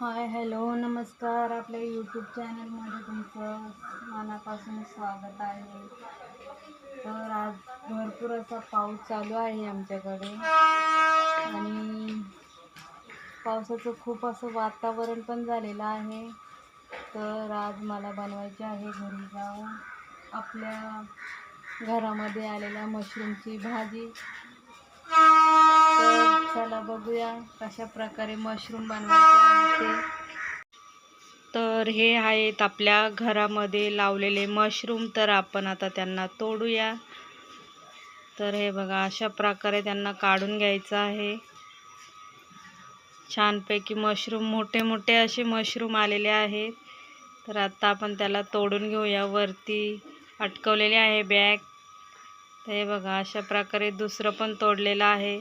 Hi hello नमस्कार. आपल्या YouTube चॅनलमध्ये तुमचं मनापासून स्वागत आहे. तर आज भरपूर असा पाऊस चालू आहे आमच्याकडे. आणि पावसाचं खूप असं वातावरण पण झालेलं आहे. तर आज मला बनवायचे आहे घरी जाऊन आपल्या घरामध्ये आलेल्या मशरूमची भाजी. तर चला बघूया कशा प्रकारे मशरूम बनवायचे ते. तर हे आहेत आपल्या घरामध्ये लावलेले मशरूम तर आपण आता त्यांना तोडूया. तर हे बघा अशा प्रकारे त्यांना काढून घ्यायचं आहे. छानपैकी मशरूम मोठे मोठे असे मशरूम आलेले आहेत. तर आता आपण त्याला तोडून घेऊया. वरती अटकवलेले आहे बॅग तर हे बघा अशा प्रकारे दुसरं पण तोडलेलं आहे.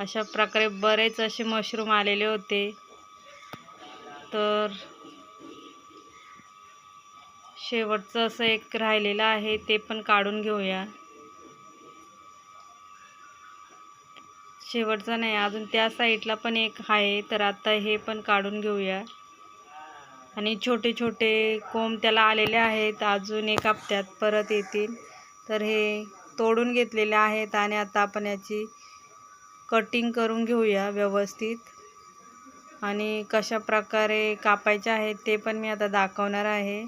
अशा प्रकारे बरेच असे मशरूम आलेले होते. तर शेवटचं असं एक राहिलेलं आहे ते पण काढून घेऊया. शेवटचं नाही अजून त्या साईडला पण एक आहे तर आता हे पण काढून घेऊया. आणि छोटे छोटे कोंब त्याला आलेले आहेत अजून एक हप्त्यात परत येतील. तर हे तोडून घेतलेले आहेत आणि आता आपण याची कटिंग करून घेऊया व्यवस्थित. आणि कशा प्रकारे कापायचे आहेत ते पण मी आता दाखवणार आहे.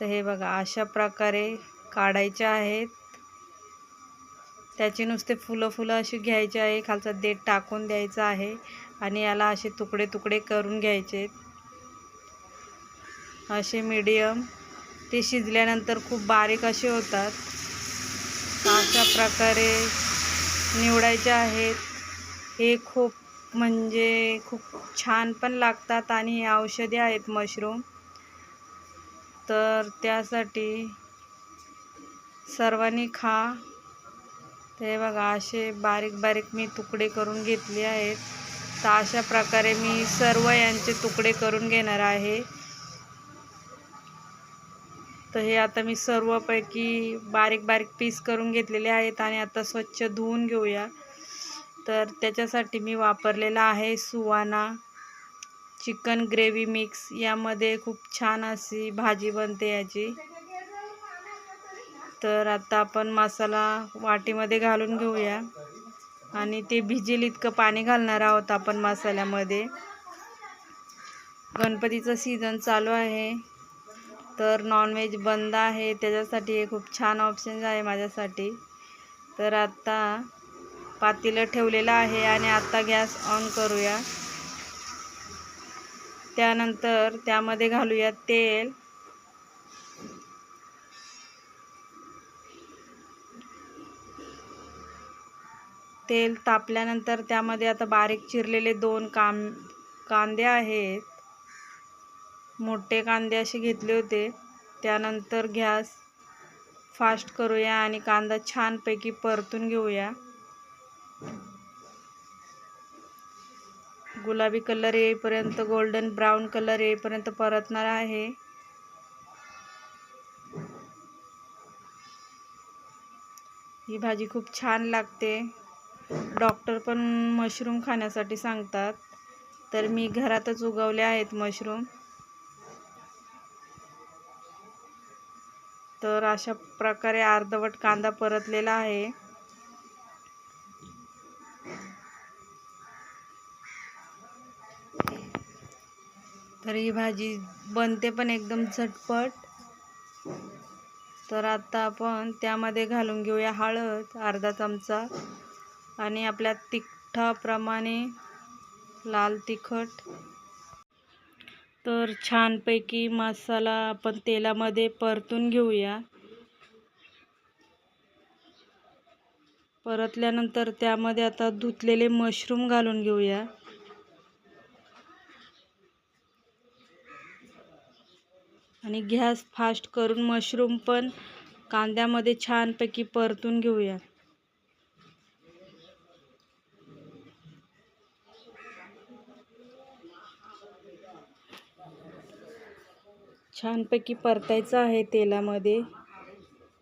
तर हे बघा अशा प्रकारे काढायचे आहेत. त्याचे नुसते फुलं फुलं अशी घ्यायचे आहे. खालचा देठ टाकून द्यायचा आहे. आणि याला असे तुकडे तुकडे करून घ्यायचे. असे मीडियम ते शिजल्यानंतर खूप बारीक असे होतात. अशा प्रकारे निवडायचे आहेत. हे खूप म्हणजे खूप छान पण लागतात आणि हे औषधी आहेत मशरूम. तर त्यासाठी सर्वांनी खा. ते बघा असे बारीक बारीक मी तुकडे करून घेतले आहेत. तर अशा प्रकारे मी सर्व यांचे तुकडे करून घेणार आहे. तर हे आता मी सर्वपैकी बारीक बारीक पीस करून घेतलेले आहेत आणि आता स्वच्छ धुवून घेऊया. तर त्याच्यासाठी मी वापरलेला आहे सुवाना चिकन ग्रेव्ही मिक्स. यामध्ये खूप छान अशी भाजी बनते याची. तर आता आपण मसाला वाटीमध्ये घालून घेऊया. आणि ते भिजेल इतकं पाणी घालणार आहोत आपण मसाल्यामध्ये. गणपतीचं सीझन चालू आहे. तर नॉनव्हेज बंद आहे. त्याच्यासाठी हे खूप छान ऑप्शन आहे माझ्यासाठी. तर आत्ता पातेलं ठेवलेलं आहे आणि आत्ता गॅस ऑन करूया. त्यानंतर त्यामध्ये घालूया तेल. तेल तापल्यानंतर त्यामध्ये आता बारीक चिरलेले दोन कां कांदे आहेत. मोठे कांदे असे घेतले होते. त्यानंतर गॅस फास्ट करूया आणि कांदा छानपैकी परतून घेऊया. गुलाबी कलर येईपर्यंत गोल्डन ब्राऊन कलर येईपर्यंत परतणार आहे. ही भाजी खूप छान लागते. डॉक्टर पण मशरूम खाण्यासाठी सांगतात. तर मी घरातच उगवले आहेत मशरूम. तर अशा प्रकारे अर्धवट कांदा परतलेला आहे. तर ही भाजी बनते पण एकदम झटपट. तर आता आपण त्यामध्ये घालून घेऊया हळद अर्धा चमचा आणि आपल्या तिखटाप्रमाणे लाल तिखट. तर छानपैकी मसाला आपण तेलामध्ये परतून घेऊया. परतल्यानंतर त्यामध्ये आता धुतलेले मशरूम घालून घेऊया. आणि गॅस फास्ट करून मशरूम पण कांद्यामध्ये छानपैकी परतून घेऊया. छानपैकी परतायचं आहे तेलामध्ये.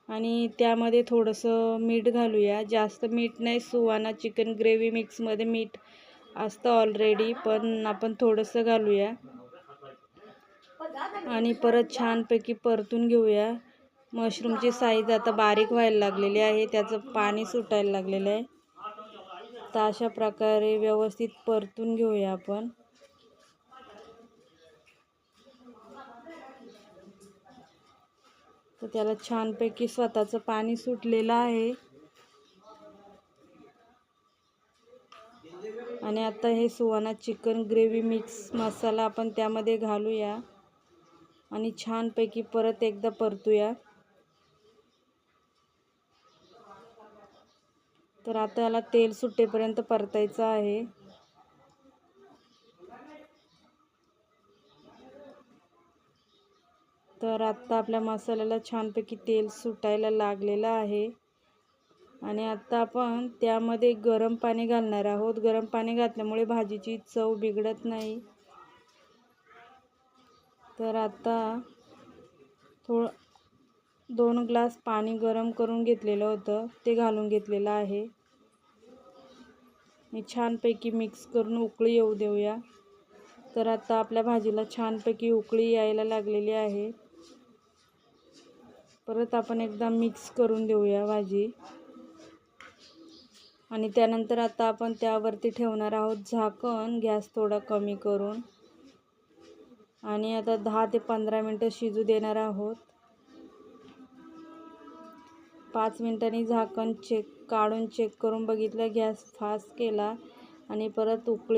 आणि त्यामध्ये थोडंसं मीठ घालूया. जास्त मीठ नाही सुवाना चिकन ग्रेव्ही मिक्समध्ये मीठ असतं ऑलरेडी पण आपण थोडंसं घालूया. आणि परत छानपैकी परतून घेऊया. मशरूमची साईज आता बारीक व्हायला लागलेली आहे. त्याचं पाणी सुटायला लागलेलं आहे. तर अशा प्रकारे व्यवस्थित परतून घेऊया आपण. तर त्याला छानपैकी स्वतःचं पाणी सुटलेलं आहे. आणि आता हे Suhana chicken gravy mix masala आपण त्यामध्ये घालूया. आणि छानपैकी परत एकदा परतूया. तर आता याला तेल सुटेपर्यंत परतायचं आहे. तर आत्ता आपल्या मसाल्याला छानपैकी तेल सुटायला लागलेलं आहे. आणि आत्ता आपण त्यामध्ये गरम पाणी घालणार आहोत. गरम पाणी घातल्यामुळे भाजीची चव बिघडत नाही. तर आता थोडं दोन ग्लास पाणी गरम करून घेतलेलं होतं. ते घालून घेतलेलं आहे. मी छानपैकी मिक्स करून उकळी येऊ देऊया. तर आता आपल्या भाजीला छानपैकी उकळी यायला लागलेली आहे. परत आपण एकदा मिक्स करून देऊया भाजी. आणि त्यानंतर आता आपण त्यावरती ठेवणार आहोत झाकण. गॅस थोडा कमी करून. आणि आता दहा ते पंधरा मिनटं शिजू देणार आहोत. पाच मिनटांनी झाकण चेक काढून चेक करून बघितलं गॅस फास्ट केला. आणि परत उकळी